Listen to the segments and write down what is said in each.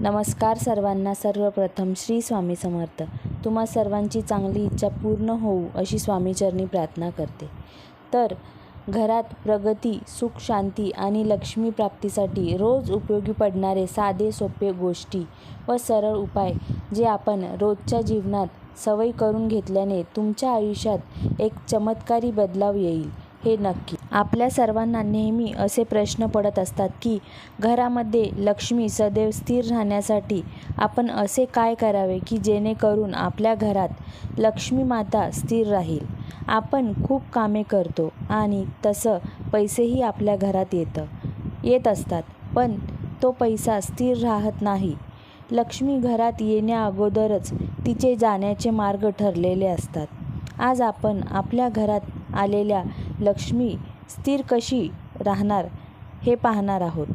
नमस्कार सर्वांना. सर्वप्रथम श्री स्वामी समर्थ. तुम्हा सर्वांची चांगली इच्छा पूर्ण होऊ अशी स्वामीचरणी प्रार्थना करते. तर घरात प्रगती सुख शांती आणि लक्ष्मी प्राप्तीसाठी रोज उपयोगी पडणारे साधे सोपे गोष्टी व सरळ उपाय जे आपण रोजच्या जीवनात सवय करून घेतल्याने तुमच्या आयुष्यात एक चमत्कारी बदलाव येईल. हे नक्की. आपल्या सर्वांना नेहमी असे प्रश्न पडत असतात की घरामध्ये लक्ष्मी सदैव स्थिर राहण्यासाठी आपण असे काय करावे की जेणेकरून आपल्या घरात लक्ष्मी माता स्थिर राहील? आपण खूप कामे करतो आणि तसं पैसेही आपल्या घरात येतं येत असतात पण तो पैसा स्थिर राहत नाही. लक्ष्मी घरात येण्या अगोदरच तिचे जाण्याचे मार्ग ठरलेले असतात. आज आपण आपल्या घरात आलेल्या लक्ष्मी स्थिर कशी राहणार हे पाहणार आहोत.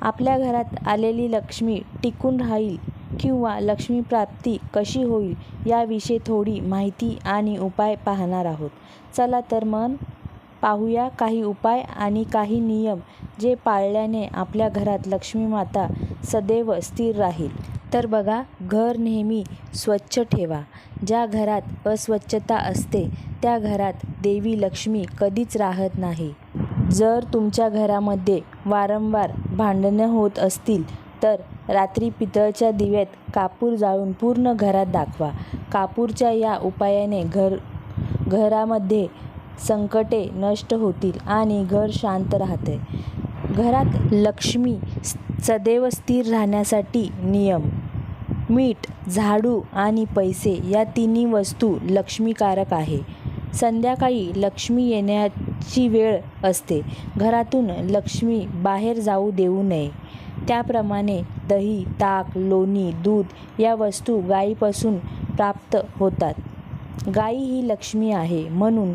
आपल्या घरात आलेली लक्ष्मी टिकून राहील किंवा लक्ष्मी प्राप्ती कशी होईल याविषयी थोडी माहिती आणि उपाय पाहणार आहोत. चला तर मन पाहूया काही उपाय आणि काही नियम जे पाळल्याने आपल्या घरात लक्ष्मी माता सदैव स्थिर राहील. तर बघा घर नेहमी स्वच्छ ठेवा. ज्या घरात अस्वच्छता असते त्या घरात देवी लक्ष्मी कधीच राहत नाही. जर तुमच्या घरामध्ये वारंवार भांडणं होत असतील तर रात्री पितळच्या दिव्यात कापूर जाळून पूर्ण घरात दाखवा. कापूरच्या या उपायाने घर घरामध्ये संकटे नष्ट होतील आणि घर शांत राहते. घरात लक्ष्मी सदैव स्थिर राहण्यासाठी नियम. मीठ झाडू आणि पैसे या तिन्ही वस्तू लक्ष्मीकारक आहे. संध्याकाळी लक्ष्मी येण्याची वेळ असते. घरातून लक्ष्मी बाहेर जाऊ देऊ नये. त्याप्रमाणे दही ताक लोणी दूध या वस्तू गायीपासून प्राप्त होतात. गाई ही लक्ष्मी आहे म्हणून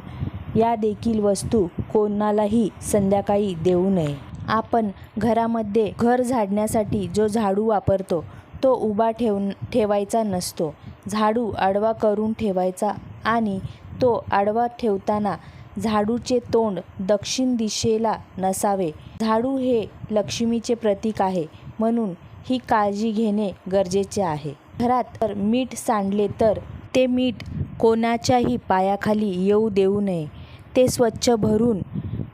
या देखील वस्तू कोणालाही संध्याकाळी देऊ नये. आपण घरामध्ये घर झाडण्यासाठी जो झाडू वापरतो तो उभा ठेव ठेवायचा नसतो. झाडू आडवा करून ठेवायचा आणि तो आडवा ठेवताना झाडूचे तोंड दक्षिण दिशेला नसावे. झाडू हे लक्ष्मीचे प्रतीक आहे म्हणून ही काळजी घेणे गरजेचे आहे. घरात तर मीठ सांडले तर ते मीठ कोणाच्याही पायाखाली येऊ देऊ नये. ते स्वच्छ भरून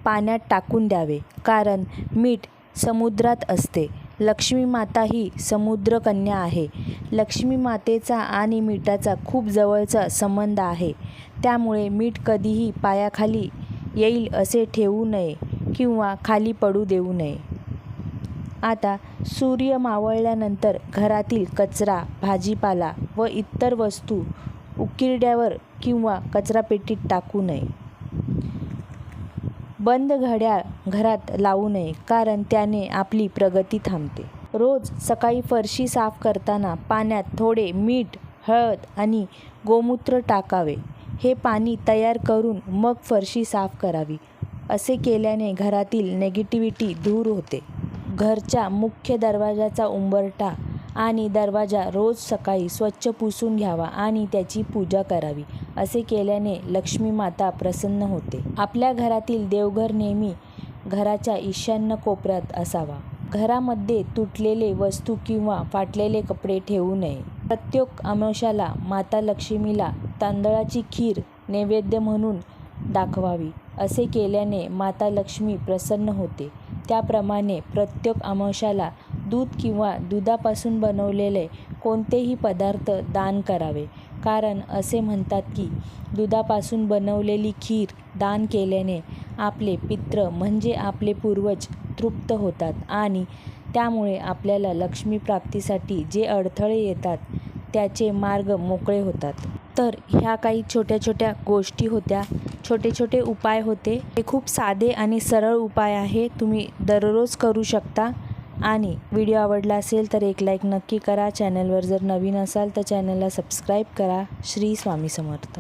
पाण्यात टाकून द्यावे कारण मीठ समुद्रात असते. लक्ष्मी माता ही समुद्रकन्या आहे. लक्ष्मी मातेचा आणि मिठाचा खूप जवळचा संबंध आहे. त्यामुळे मीठ कधीही पायाखाली येईल असे ठेवू नये किंवा खाली पडू देऊ नये. आता सूर्य मावळल्यानंतर घरातील कचरा भाजीपाला व इतर वस्तू उकिरड्यावर किंवा कचरापेटीत टाकू नये. बंद घड्याळ घरात लावू नये कारण त्याने आपली प्रगती थांबते. रोज सकाळी फरशी साफ करताना पाण्यात थोडे मीठ हळद आणि गोमूत्र टाकावे. हे पाणी तयार करून मग फरशी साफ करावी. असे केल्याने घरातील नेगेटिव्हिटी दूर होते. घरच्या मुख्य दरवाजाचा उंबरठा आणि दरवाजा रोज सकाळी स्वच्छ पुसून घ्यावा आणि त्याची पूजा करावी असे केल्याने लक्ष्मी माता प्रसन्न होते. आपल्या घरातील देवघर नेहमी घराच्या ईशान्य कोपऱ्यात असावा. घरामध्ये तुटलेले वस्तू किंवा फाटलेले कपडे ठेवू नये. प्रत्येक अमावश्याला माता लक्ष्मीला तांदळाची खीर नैवेद्य म्हणून दाखवावी असे केल्याने माता लक्ष्मी प्रसन्न होते. त्याप्रमाणे प्रत्येक अमावश्याला दूध किंवा दुधापासून बनवलेले कोणतेही पदार्थ दान करावे. कारण असे म्हणतात की दुधापासून बनवलेली खीर दान केल्याने आपले पित्र म्हणजे आपले पूर्वज तृप्त होतात आणि त्यामुळे आपल्याला लक्ष्मी प्राप्तीसाठी जे अडथळे येतात त्याचे मार्ग मोकळे होतात. तर ह्या काही छोट्या छोट्या गोष्टी होत्या. छोटे छोटे उपाय होते. हे खूप साधे आणि सरळ उपाय आहे. तुम्ही दररोज करू शकता. आणि व्हिडिओ आवडला असेल तर एक लाईक नक्की करा. चॅनलवर जर नवीन असाल तर चॅनलला सबस्क्राईब करा. श्री स्वामी समर्थ.